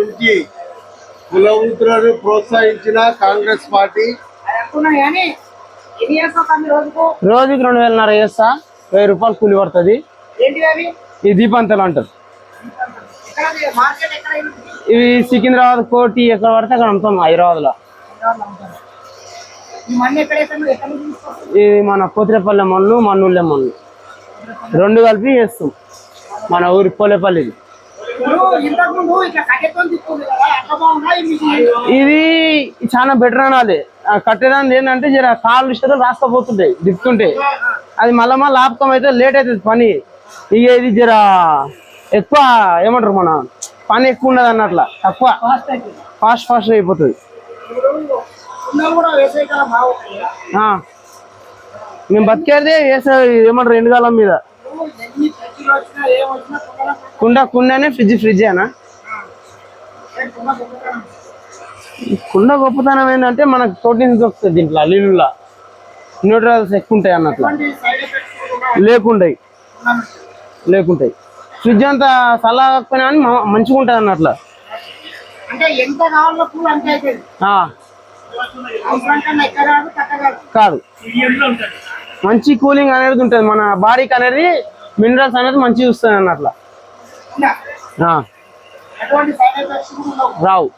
నుంచి కుల ప్రోత్సహించిన కాంగ్రెస్ పార్టీ. రోజుకు రెండు వేలన్నర చేస్తా వెయ్యి రూపాయలు కూలి పడుతుంది. ఈ దీపంతలు అంటారు? ఇవి సికింద్రాబాద్ కోటి ఎక్కడ పడితే అక్కడ అమ్ముతాం నుంచి తీసుకొస్తావు? ఇది మన కోతిరేపల్లె మన్ను మన్నుల్లె మన్ను. రెండు కలిపి చేస్తాం. మన ఊరి పోలేపల్లిది. ఇది చాలా బెటర్ అనాలి. కట్టేదాన్ని ఏంటంటే జర కాళ్ళు ఇష్టం రాసుకపోతుంటాయి దిప్పుతుంటాయి అది మళ్ళా మళ్ళీ ఆపకం అయితే లేట్ అవుతుంది పని. ఇక ఇది జర ఎక్కువ ఏమంటారు మన పని ఎక్కువ ఉండదు అన్నట్ల తక్కువ. ఫాస్ట్ ఫాస్ట్ అయిపోతుంది. మేము బతికేదే వేసే ఏమంటారు ఎండుకాలం మీద. కుండ కుండనే ఫ్రిడ్జ్ ఫ్రిడ్జ్ అనా కుండ గొప్పతనం? ఏంటంటే మనకు ప్రోటీన్స్ దొరుకుతుంది దీంట్లో నీళ్ళ న్యూట్రల్స్ ఎక్కువ ఉంటాయి అన్నట్లు. ఎటువంటి సైడ్ ఎఫెక్ట్స్ కూడా లేకుంటాయి. ఫ్రిడ్జ్ అంతా చల్లకపోయినా మ- మంచిగా ఉంటుంది అన్నట్లు. కాదు మంచి కూలింగ్ అనేది ఉంటుంది. మన బాడీకి అనేది మినరల్స్ అనేది మంచిగా కూడా ఉండవు. రావు.